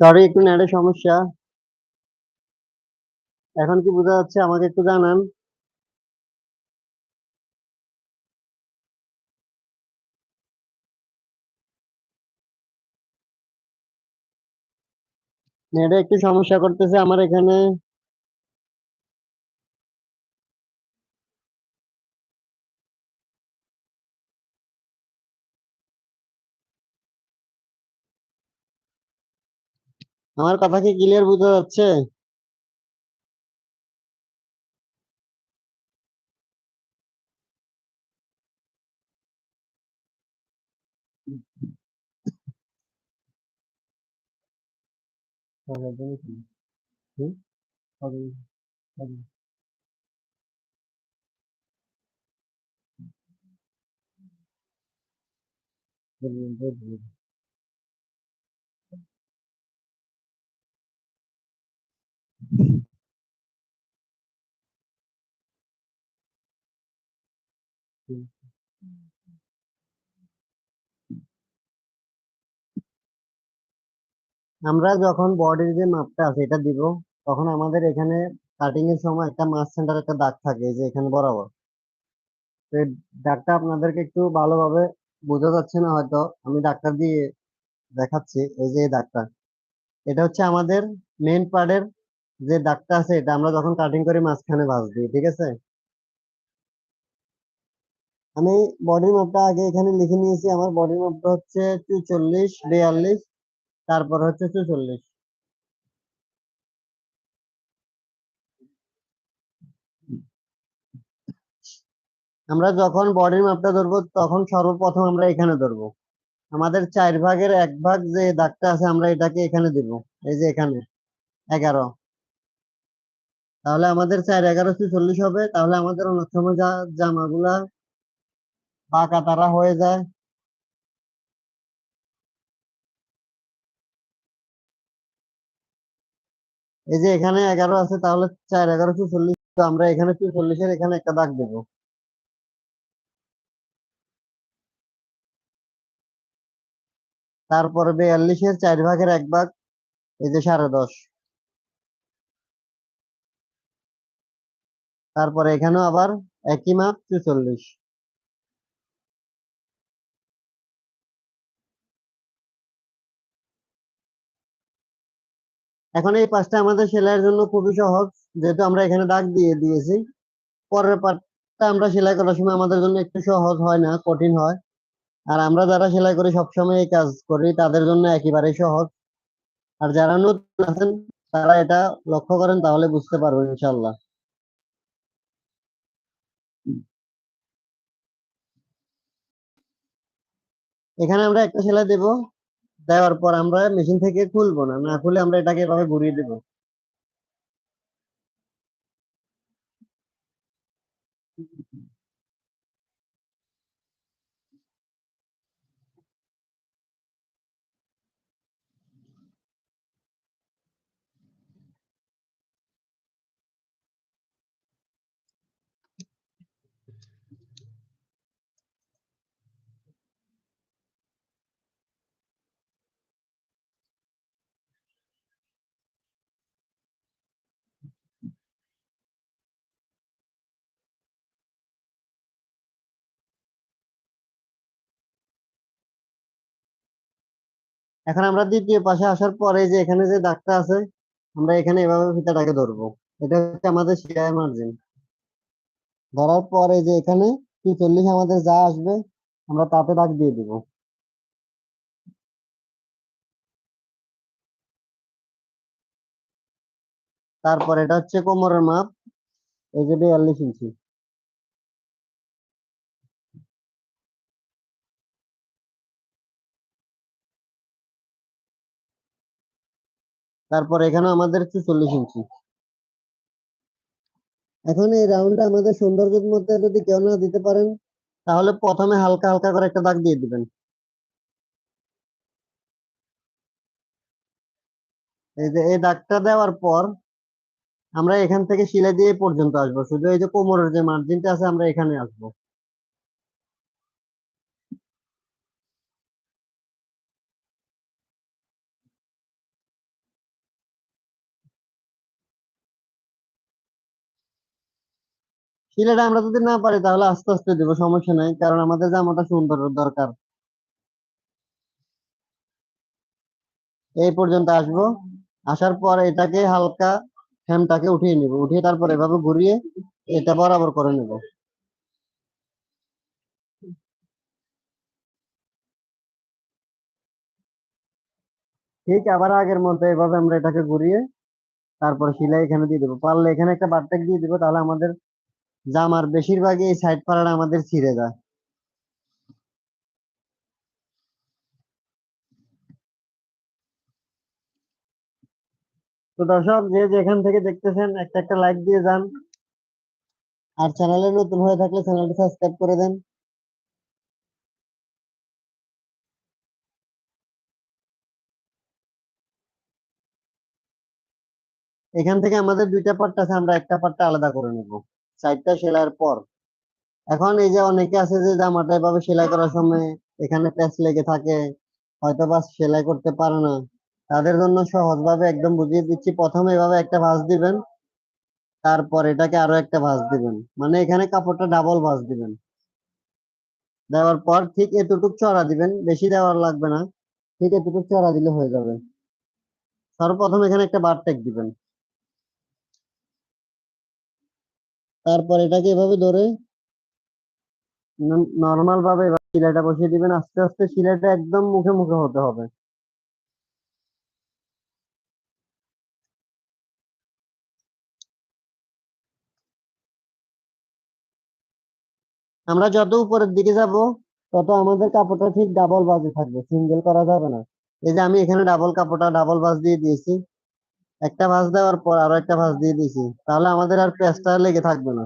Sorry একটু নেটের সমস্যা। এখন কি বোঝা যাচ্ছে? আমাকে একটু জানান। নেটে একটু সমস্যা করতেছে আমার এখানে। আমার কথা কি ক্লিয়ার বোঝা যাচ্ছে? organization. Who? Organization. organization. Brilliant, brilliant. Thank you. আমরা যখন বডির যে মাপটা আছে এটা দিব, তখন আমাদের এখানে কাটিং এর সময় একটা মাছ সেন্টার একটা দাগ থাকে যে এখানে বরাবর। তো দাগটা আপনাদেরকে একটু ভালোভাবে বোঝা যাচ্ছে না হয়তো, আমি ডাক্তার দিয়ে দেখাচ্ছি, এই যে দাগটা। এটা হচ্ছে আমাদের মেন পার্টের যে দাগটা আছে, এটা আমরা যখন কাটিং করি মাঝখানে ভাঁজ দিই, ঠিক আছে? আমি বডির মাপটা আগে এখানে লিখে নিয়েছি, আমার বডির মাপটা হচ্ছে চুচল্লিশ, বিয়াল্লিশ তারপর হচ্ছে চুচল্লিশ। আমরা যখন বডির মাপটা ধরবো, তখন সর্বপ্রথম আমরা এখানে ধরবো। আমাদের চার ভাগের এক ভাগ যে দাগটা আছে, আমরা এটাকে এখানে দিব। এই যে এখানে, এগারো। তাহলে আমাদের চার এগারো চল্লিশ হবে। তাহলে আমাদের অনেক সময় যা জামাগুলা বাঁকা তারা হয়ে যায়। এই যে এখানে এগারো আছে, তাহলে চার, এগারো চল্লিশ? তো আমরা এখানে চল্লিশের এখানে একটা দাগ দেবো। তারপরে বিয়াল্লিশের চার ভাগের এক ভাগ, এই যে সাড়ে দশ। তারপরে এখানেও আবার একই মাপ, চুচল্লিশ। এখন এই পাঁচটা আমাদের সেলাইয়ের জন্য খুবই সহজ, যেহেতু আমরা এখানে দাগ দিয়ে দিয়েছি। পরের পার্টটা আমরা সেলাই করার সময় আমাদের জন্য একটু সহজ হয় না, কঠিন হয়। আর আমরা যারা সেলাই করি সবসময় এই কাজ করি, তাদের জন্য একেবারে সহজ। আর যারা নতুন আছেন, তারা এটা লক্ষ্য করেন, তাহলে বুঝতে পারবেন ইনশাল্লাহ এখানে আমরা একটা সেলাই দেব। দেওয়ার পর আমরা মেশিন থেকে খুলবো না না খুলে আমরা এটাকে এভাবে ঘুরিয়ে দেব। এখন আমরা দ্বিতীয় পাশে আসার পরে যে এখানে যে দাগটা আছে, আমরা এখানে এভাবে ফিতাটাকে ধরবো। এটা হচ্ছে আমাদের সেলাই মার্জিন ধরার পরে যে এখানে চল্লিশ আমাদের যা আসবে, আমরা তাতে দাগ দিয়ে দিব। তারপর এটা হচ্ছে কোমরের মাপ, এই যে বিয়াল্লিশ ইঞ্চি। তারপর এখানে আমাদের হচ্ছে চল্লিশ ইঞ্চি এখন এই রাউন্ডটা আমাদের সৌন্দর্যের মধ্যে যদি কেউ না দিতে পারেন, তাহলে প্রথমে হালকা হালকা করে একটা দাগ দিয়ে দিবেন। এই যে, এই দাগটা দেওয়ার পর আমরা এখান থেকে সিলাই দিয়ে পর্যন্ত আসব। শুধু এই যে কোমরের যে মার্জিনটা আছে, আমরা এখানে আসব। সিলাইটা আমরা যদি না পারি, তাহলে আস্তে আস্তে দেবো, সমস্যা নাই, কারণ আমাদের জামাটা সুন্দর দরকার। এই পর্যন্ত আসব। আসার পর এটাকে হালকা ফ্রেমটাকে উঠিয়ে নিব, উঠিয়ে তারপর এভাবে ঘুরিয়ে এটা বরাবর করে নেব। ঠিক আবার আগের মতো এভাবে আমরা এটাকে ঘুরিয়ে তারপর সেলাই এখানে দিয়ে দেবো। পারলে এখানে একটা বারটেক দিয়ে দিব, তাহলে আমাদের জামার বেশিরভাগই এই সাইড পাড়াটা আমাদের ছিঁড়ে যায়। তো দর্শক, যে যেখান থেকে দেখতেছেন, একটা একটা লাইক দিয়ে যান। আর চ্যানেলে নতুন হয়ে থাকলে চ্যানেলটি সাবস্ক্রাইব করে দেন। এখান থেকে আমাদের দুইটা পার্ট আছে, আমরা একটা পার্টটা আলাদা করে নেব। সাইডটা সেলাইয়ের পর। এখন এই যে অনেকে আছে যে জামাটা এভাবে সেলাই করার সময় এখানে প্যাচ লেগে থাকে, হয়তো বা সেলাই করতে পারে না। তাদের জন্য সহজভাবে একদম বুঝিয়ে দিচ্ছি, প্রথমে এভাবে একটা ভাঁজ দিবেন, তারপর এটাকে আরও একটা ভাঁজ দিবেন। মানে এখানে কাপড়টা ডাবল ভাঁজ দিবেন। দেওয়ার পর ঠিক এতটুক চড়া দিবেন, বেশি দেওয়ার লাগবে না। ঠিক এতটুক চড়া দিলে হয়ে যাবে। সর্বপ্রথম এখানে একটা বার টেক দিবেন। তারপর এটাকে এভাবে ধরে নর্মাল ভাবে সিলাইটা বসিয়ে দিবেন। আস্তে আস্তে সিলাইটা একদম মুখে মুখে হতে হবে। আমরা যত উপরের দিকে যাব, তত আমাদের কাপড়টা ঠিক ডাবল বাজে থাকবে। সিঙ্গেল করা যাবে না। এই যে আমি এখানে ডাবল কাপড়টা ডাবল বাজ দিয়ে দিয়েছি। একটা ভাঁজ দেওয়ার পর আরও একটা ভাঁজ দিয়ে দিয়েছি। তাহলে আমাদের আর পেঁচটা লেগে থাকবে না।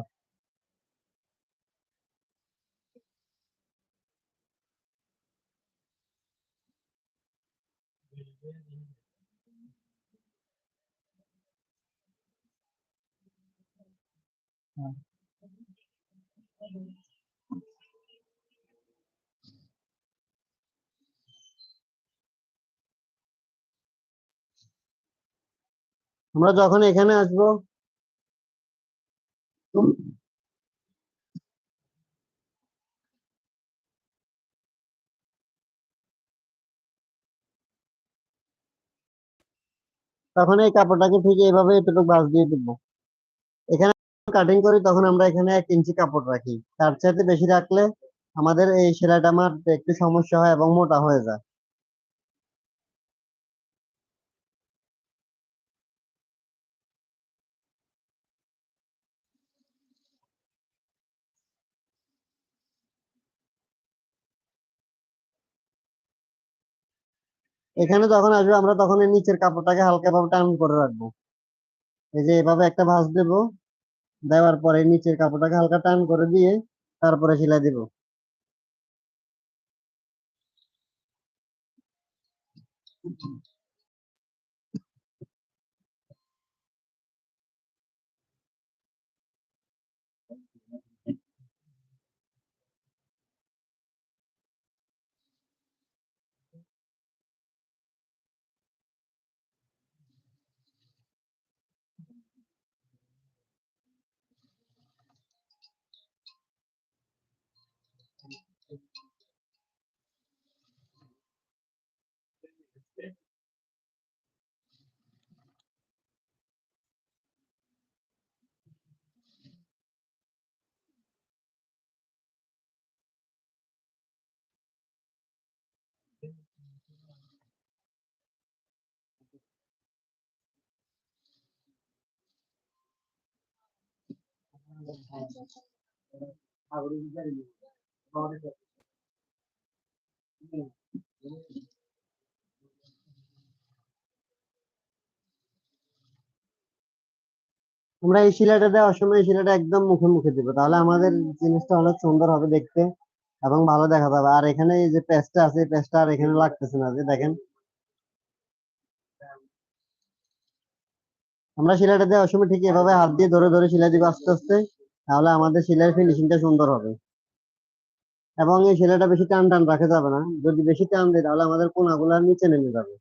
আমরা যখন এখানে আসব, তখন এই কাপড়টাকে ঠিক এইভাবে এতটুকু ভাঁজ দিয়ে দিব। এখানে কাটিং করি, তখন আমরা এখানে এক ইঞ্চি কাপড় রাখি। তার চাইতে বেশি রাখলে আমাদের এই সেলাইটা মারতে একটু সমস্যা হয় এবং মোটা হয়ে যায়। এখানে যখন আসবে, আমরা তখন এই নিচের কাপড়টাকে হালকা ভাবে টান করে রাখব এই যে এভাবে একটা ভাঁজ দেব, দেওয়ার পরে নিচের কাপড়টাকে হালকা টান করে দিয়ে তারপরে সেলাই দেব আমরা এই শিলাটা দেওয়ার সময় শিলাটা একদম মুখে মুখে দেবো। তাহলে আমাদের জিনিসটা অনেক সুন্দর হবে দেখতে এবং ভালো দেখা যাবে আর এখানে এই যে পেস্টটা আছে, এই পেস্টটা আর এখানে লাগতেছে না যে দেখেন। আমরা শিলাটা দেওয়ার সময় ঠিক এভাবে হাত দিয়ে ধরে ধরে শিলা দিব আস্তে আস্তে। তাহলে আমাদের শিলার ফিনিশিংটা সুন্দর হবে। এবং এই শিলাটা বেশি টান টান রাখা যাবে না। যদি বেশি টান দিই তাহলে আমাদের কোনাগুলো নিচে নেমে যাবে।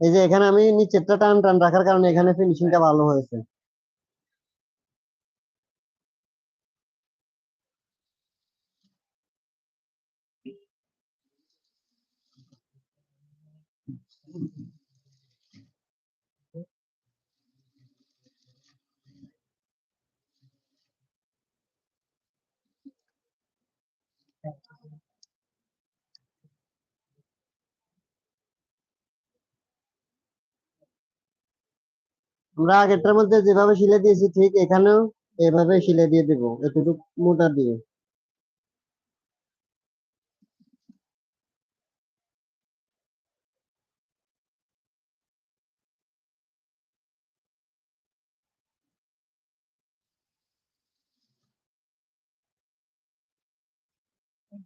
এই যে এখানে আমি নিচেরটা টান টান রাখার কারণে এখানে ফিনিশিংটা ভালো হয়েছে। আমরা আগেরটার মধ্যে যেভাবে শিলে দিয়েছি ঠিক এখানেও এভাবে শিলে দিয়ে দিব, এতটুকু মোটা দিয়ে।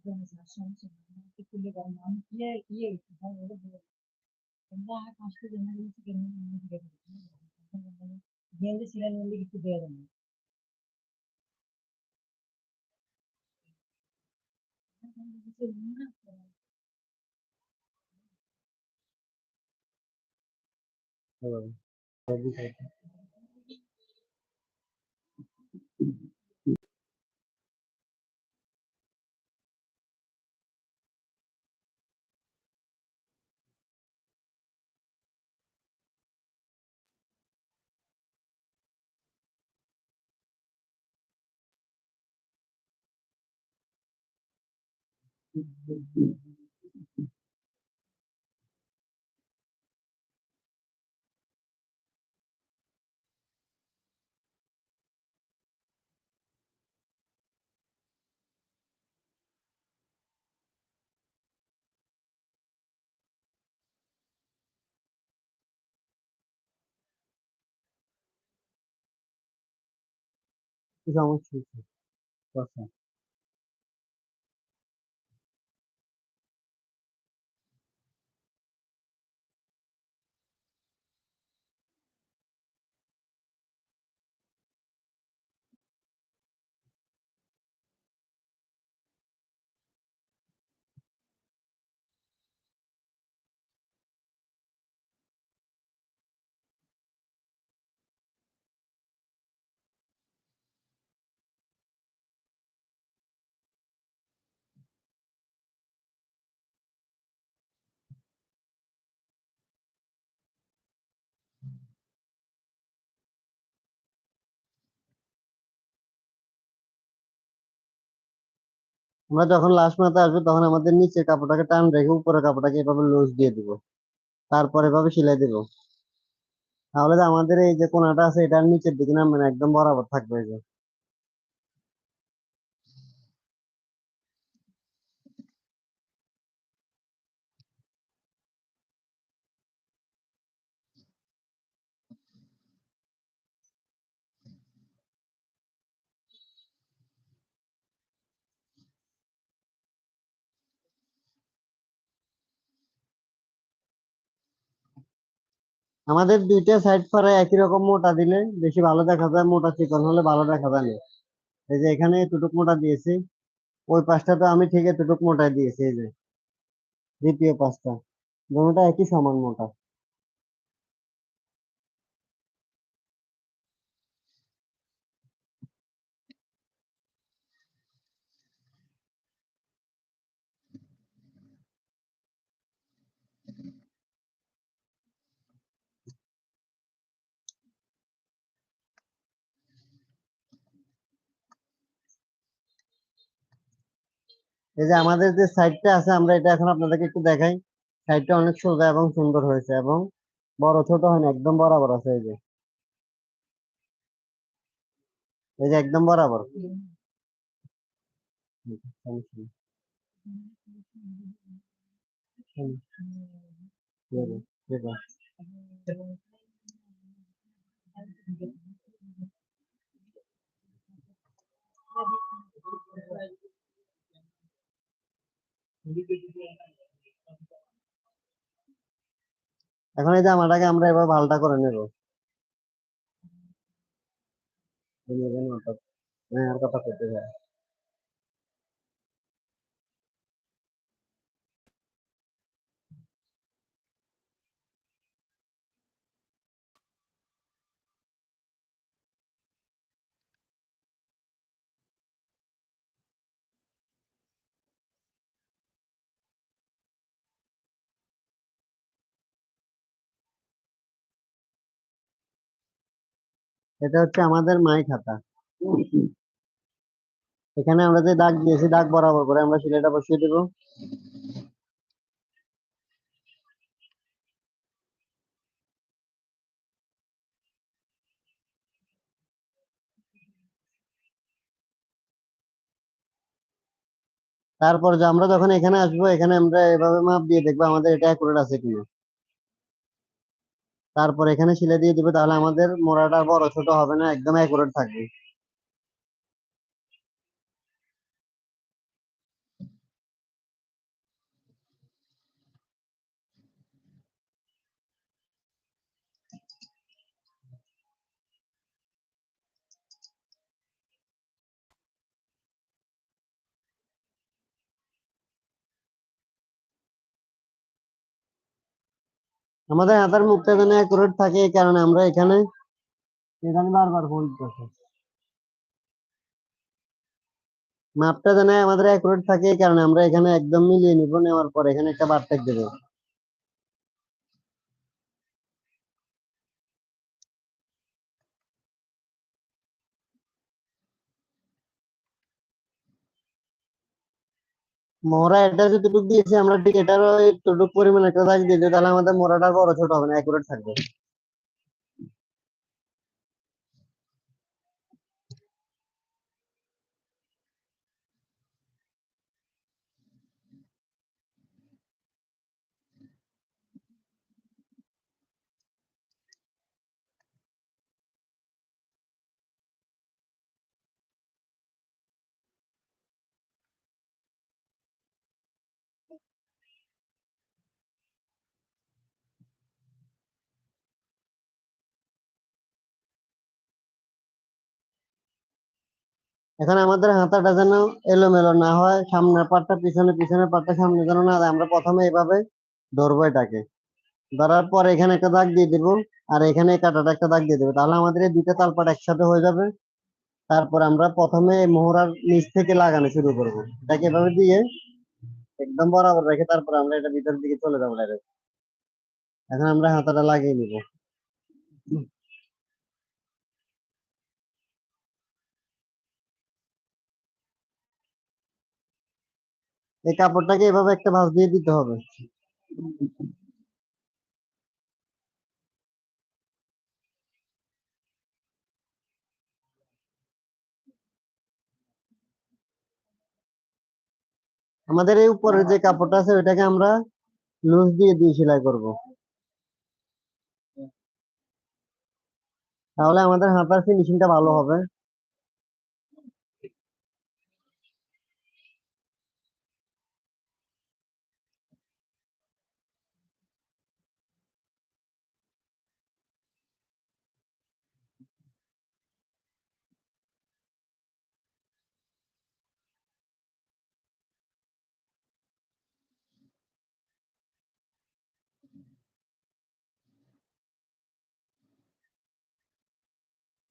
organizasyon sorunları, fikirli olmam, iyi, iyi eğitimler olabilir. Daha başka dönemde gönüllü gidebiliriz. Kendi silen önünde gitti diyelim. Evet. Tebrik ederim. 你让我出去，不要。আমরা যখন লাস্ট মাথা আসব, তখন আমাদের নিচে কাপড়টাকে টান রেখে উপরে কাপড়টাকে এভাবে লুজ দিয়ে দিব। তারপর এভাবে সেলাই দিব। তাহলে আমাদের এই যে কোনাটা আছে, এটার নিচের দিকে নামবে না, একদম বরাবর থাকবে এই যে। আমাদের দুইটা সাইড পারে একই রকম মোটা দিলে বেশি ভালো দেখা যায়, মোটা চিকন হলে ভালো দেখা যায় না। এই যে এখানে এতটুক মোটা দিয়েছি, ওই পাশটা তো আমি ঠিক এতটুক মোটা দিয়েছি, এই যে দ্বিতীয় পাশটা। দুটোটা একই সমান মোটা। এই যে আমাদের যে সাইডটা আছে, আমরা এটা এখন আপনাদেরকে একটু দেখাই। সাইডটা অনেক সোজা এবং সুন্দর হয়েছে এবং বড় ছোট হয় না, একদম বরাবর আছে এই যে। এই যে একদম বরাবর। সমস্যা নেই। এখন এই জামাটাকে আমরা এবার ভালটা করে নেব। হ্যাঁ আর কথা করতে যায় এটা হচ্ছে আমাদের মাই খাতা। এখানে আমরা যে দাগ দিয়েছি, দাগ বরাবর করে আমরা সিলাইটা বসিয়ে দেবো। তারপর যে আমরা যখন এখানে আসব, এখানে আমরা এভাবে মাপ দিয়ে দেখব আমাদের এটা অ্যাকুরেট আছে কিনা। তারপর এখানে শিলা দিয়ে দিবে, তাহলে আমাদের মোড়াটা বড়, ছোট হবে না, একদম অ্যাকুরেট থাকবে। আমাদের হাতের মুখটা যেন অ্যাকুরেট থাকে এই কারণে আমরা এখানে এখানে বারবার হোল্ড করছি। মাপটা যেন আমাদের অ্যাকুরেট থাকে এই কারণে আমরা এখানে একদম মিলিয়ে নিব, নেওয়ার পর এখানে একটা বারটেক দেবো। মোহরা এটা যতটুকু দিয়েছি আমরা ঠিক এটারও এতটুকু পরিমাণ একটা দাগ দিয়ে দিই তাহলে আমাদের মোরাটা বড় ছোট হবে না অ্যাকুরেট থাকবে। এখন আমাদের হাতাটা যেন এলোমেলো না হয়, সামনের পাটটা পিছনে, পিছনের পাটটা সামনে যেন না আমরা প্রথমে এভাবে ধরবো এটাকে। ধরার পর এখানে একটা দাগ দিয়ে দিব আর এখানে কাটাটা একটা দাগ দিয়ে দেবো। তাহলে আমাদের এই দুইটা তালপাট একসাথে হয়ে যাবে। তারপর আমরা প্রথমে এই মোহরার নিচ থেকে লাগানো শুরু করব। এটাকে এভাবে দিয়ে একদম বরাবর রেখে তারপর আমরা এটা ভিতরের দিকে চলে যাব এখন আমরা হাতাটা লাগিয়ে নিব। এই কাপড়টাকে এভাবে একটা ভাঁজ দিয়ে দিতে হবে। আমাদের এই উপরের যে কাপড়টা আছে, ওইটাকে আমরা লুজ দিয়ে দিয়ে সেলাই করব। তাহলে আমাদের হাতার ফিনিশিংটা ভালো হবে।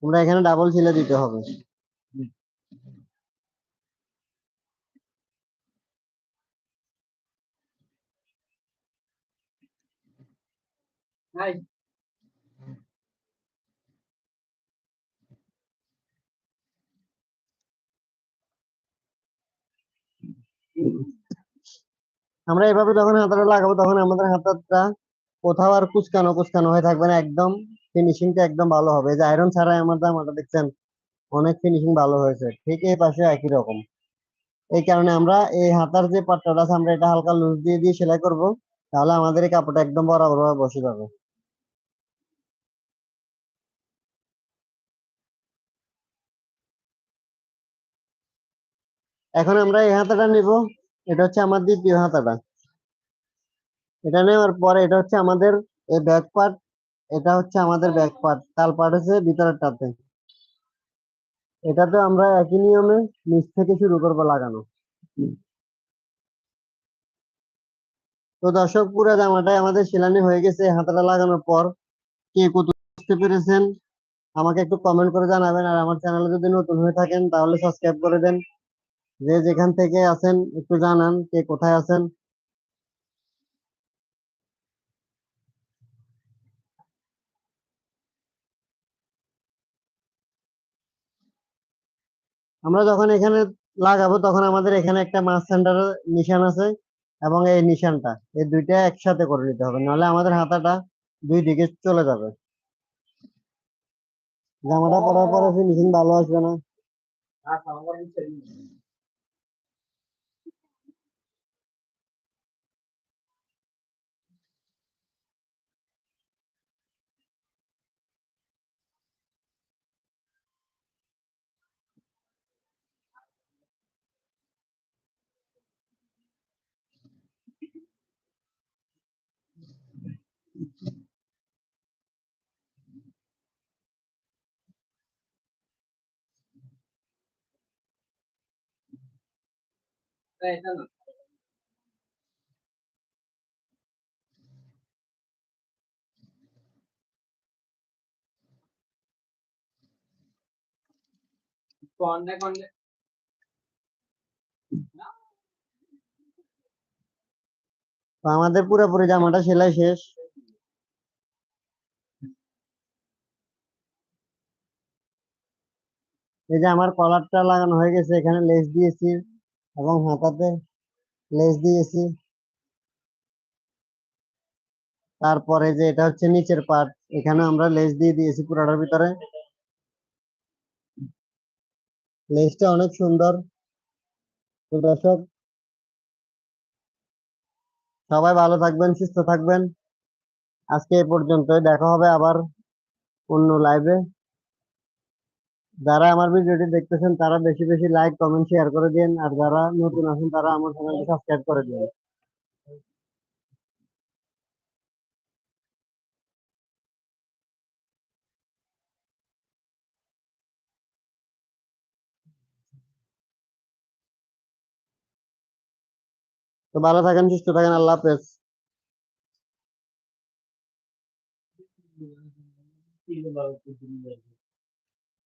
আমরা এখানে ডাবল সেলাই দিতে হবে। আমরা এভাবে যখন হাতাটা লাগাবো তখন আমাদের হাতাটা কোথাও আর কুচকানো কুচকানো হয়ে থাকবে না একদম ফিনিশিংটা একদম ভালো হবে। যে আয়রন ছাড়াই আমার জামাটা দেখছেন, অনেক ফিনিশিং ভালো হয়েছে। ঠিক এই পাশে একই রকম। এই কারণে আমরা এই হাতার যে পাট্টাটা আছে, আমরা এটা হালকা লুজ দিয়ে দিয়ে সেলাই করব। তাহলে আমাদের এই কাপড়টা একদম বরাবর ভাবে বসে যাবে। এখন আমরা এই হাতাটা নিব। এটা হচ্ছে আমার দ্বিতীয় হাতাটা। এটা নেওয়ার পরে এটা হচ্ছে আমাদের এই ব্যাক পার্ট এটা হচ্ছে আমাদের ব্যাক পার্ট তাল পার্ট হচ্ছে ভিতরেরটাতে। এটাতে আমরা একই নিয়মে নিচ থেকে শুরু করব লাগানো। তো দর্শক, পুরো জামাটাই আমাদের সেলানি হয়ে গেছে। হাতাটা লাগানোর পর কে কত বুঝতে পেরেছেন? আমাকে একটু কমেন্ট করে জানাবেন। আর আমার চ্যানেলে যদি নতুন হয়ে থাকেন, তাহলে সাবস্ক্রাইব করে দেন। যে যেখান থেকে আছেন, একটু জানান কে কোথায় আছেন। আমরা যখন এখানে লাগাবো, তখন আমাদের এখানে একটা মাছ সেন্টারের নিশান আছে এবং এই নিশানটা। এই দুইটা একসাথে করে নিতে হবে, নাহলে আমাদের হাতাটা দুই দিকে চলে যাবে। জামাটা পরার পরে ফিনিশিং ভালো আসবে না। আমাদের পুরোপুরি জামাটা সেলাই শেষ। এই যে আমার কলারটা লাগানো হয়ে গেছে, এখানে লেস দিয়েছি। এবং হাতাতে লেস দিয়েছি। তারপরে যে এটা হচ্ছে নিচের পার্ট এখানে আমরা লেস দিয়ে দিয়েছি পুরাটার ভিতরে। লেসটা অনেক সুন্দর। দর্শক, সবাই ভালো থাকবেন, সুস্থ থাকবেন। আজকে এ পর্যন্তই। দেখা হবে আবার অন্য লাইভে যারা আমার ভিডিওটি দেখতেছেন, তারা বেশি বেশি লাইক কমেন্ট শেয়ার করে দিন। আর যারা নতুন আছেন, তারা আমার চ্যানেলটি সাবস্ক্রাইব করে দিন। তো ভালো থাকেন, সুস্থ থাকেন, আল্লাহ হাফেজ।